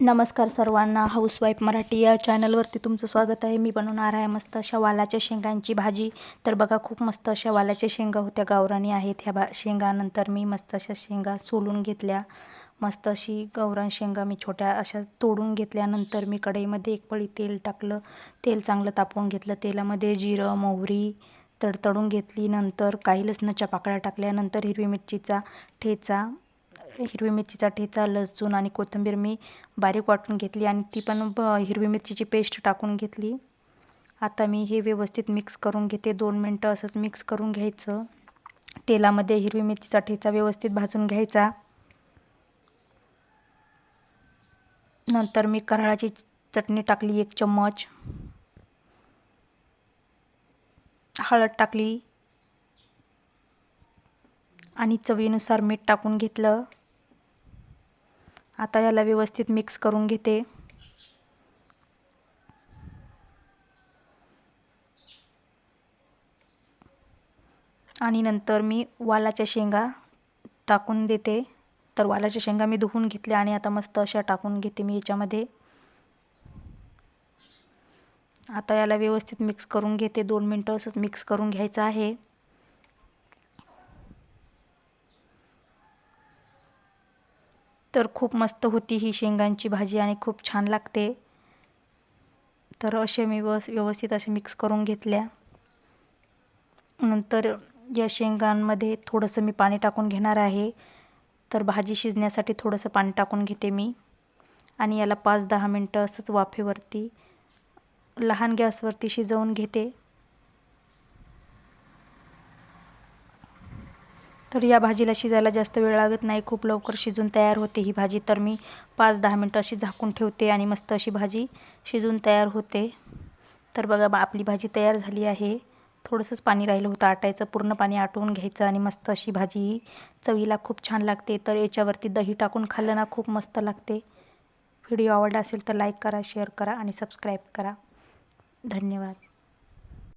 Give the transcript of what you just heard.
नमस्कार सर्वांना. हाऊसवाईफ मराठी या चॅनलवरती तुमचं स्वागत आहे. मी बनवणार आहे मस्त अशा वालाच्या शेंगांची भाजी. तर बघा खूप मस्त अशा वालाच्या शेंगा होत्या. गावरानी आहेत ह्या भा शेंगानंतर मी मस्त अशा शेंगा सोलून घेतल्या. मस्त अशी गौरान शेंगा मी छोट्या अशा तोडून घेतल्यानंतर मी कढईमध्ये एक पळी तेल टाकलं. तेल चांगलं तापवून घेतलं. तेलामध्ये जिरं मोहरी तडतडून घेतली. नंतर काही लसणाच्या पाकळ्या टाकल्यानंतर हिरवी मिरचीचा ठेचा हिरवी मिरचीचा ठेचा लसूण आणि कोथिंबीर मी बारीक वाटून घेतली आणि ती पण ब हिरवी मिरचीची पेस्ट टाकून घेतली. आता मी हे व्यवस्थित मिक्स करून घेते. दोन मिनटं असंच मिक्स करून घ्यायचं. तेलामध्ये हिरवी मिरचीचा ठेचा व्यवस्थित भाजून घ्यायचा. नंतर मी कराळाची चटणी टाकली एक चम्मच. हळद टाकली. आणि चवीनुसार मीठ टाकून घेतलं. आता याला व्यवस्थित मिक्स करून घेते. आणि नंतर मी वालाच्या शेंगा टाकून देते. तर वालाच्या शेंगा मी धुवून घेतल्या आणि आता मस्त अशा टाकून घेते मी याच्यामध्ये. आता याला व्यवस्थित मिक्स करून घेते. दोन मिनटं असंच मिक्स करून घ्यायचं आहे. तर खूप मस्त होती ही शेंगांची भाजी आणि खूप छान लागते. तर असे मी व्यवस् व्यवस्थित असे मिक्स करून घेतल्या. नंतर या शेंगांमध्ये थोडंसं मी पाणी टाकून घेणार आहे. तर भाजी शिजण्यासाठी थोडंसं पाणी टाकून घेते मी. आणि याला पाच दहा मिनटं असंच वाफेवरती लहान गॅसवरती शिजवून घेते. तर या भाजीला शिजायला जास्त वेळ लागत नाही. खूप लवकर शिजून तयार होते ही भाजी. तर मी पाच दहा मिनटं अशी झाकून ठेवते आणि मस्त अशी भाजी शिजून तयार होते. तर बघा बा आपली भाजी तयार झाली आहे. थोडंसंच पाणी राहिलं होतं. आटायचं पूर्ण पाणी आटवून घ्यायचं आणि मस्त अशी भाजी चवीला खूप छान लागते. तर याच्यावरती दही टाकून खाल्लं ना खूप मस्त लागते. व्हिडिओ आवडला असेल तर लाईक करा शेअर करा आणि सबस्क्राईब करा. धन्यवाद.